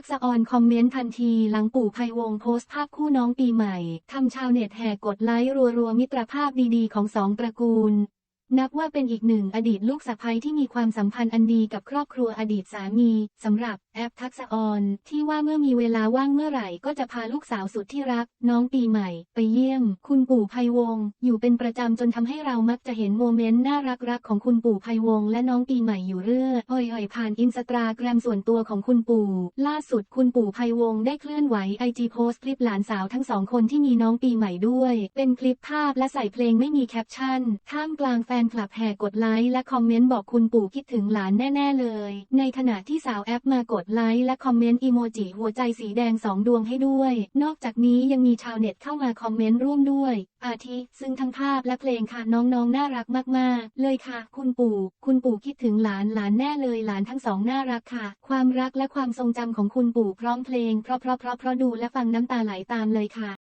ักษะออนคอมเมนต์ทันทีหลังปู่ไพวงโพสต์ภาพคู่น้องปีใหม่ ทำชาวเน็ตแห่กดไลค์รัวๆมิตรภาพดีๆ ของสองตระกูล นับว่าเป็นอีกหนึ่งอดีตลูกสะใภ้ที่มีความสัมพันธ์อันดีกับครอบครัวอดีตสามีสำหรับแอปทักษออนที่ว่าเมื่อมีเวลาว่างเมื่อไหร่ก็จะพาลูกสาวสุดที่รัก น้องปีใหม่ ไปเยี่ยม คุณปู่ไพวงศ์อยู่เป็นประจำจนทำให้เรามักจะเห็นโมเมนต์น่ารักๆของคุณปู่ไพวงศ์และน้องปีใหม่อยู่เรื่อยอ่อยๆผ่านอินสตาแกรมส่วนตัวของคุณปู่ ล่าสุดคุณปู่ไพวงศ์ได้เคลื่อนไหวไอจีโพสต์คลิปหลานสาวทั้งสองคนที่มีน้องปีใหม่ด้วย เป็นคลิปภาพและใส่เพลงไม่มีแคปชั่นท่ามกลางแฟนนคลับแห่กดไลค์และคอมเมนต์บอกคุณปู่คิดถึงหลานแน่ ๆ เลย ในขณะที่สาวแอปมากดไลค์และคอมเมนต์อีโมจิหัวใจสีแดงสองดวงให้ด้วย นอกจากนี้ยังมีชาวเน็ตเข้ามาคอมเมนต์ร่วมด้วย อาทิ ซึ่งทั้งภาพและเพลงค่ะน้องๆน่ารักมากๆ เลยค่ะ คุณปู่ คุณปู่คิดถึงหลานหลานแน่เลยหลานทั้งสองน่ารักค่ะ ความรักและความทรงจำของคุณปู่พร้อมเพลงเพราะเพราะเพราะเพราะดูและฟังน้ำตาไหลตามเลยค่ะ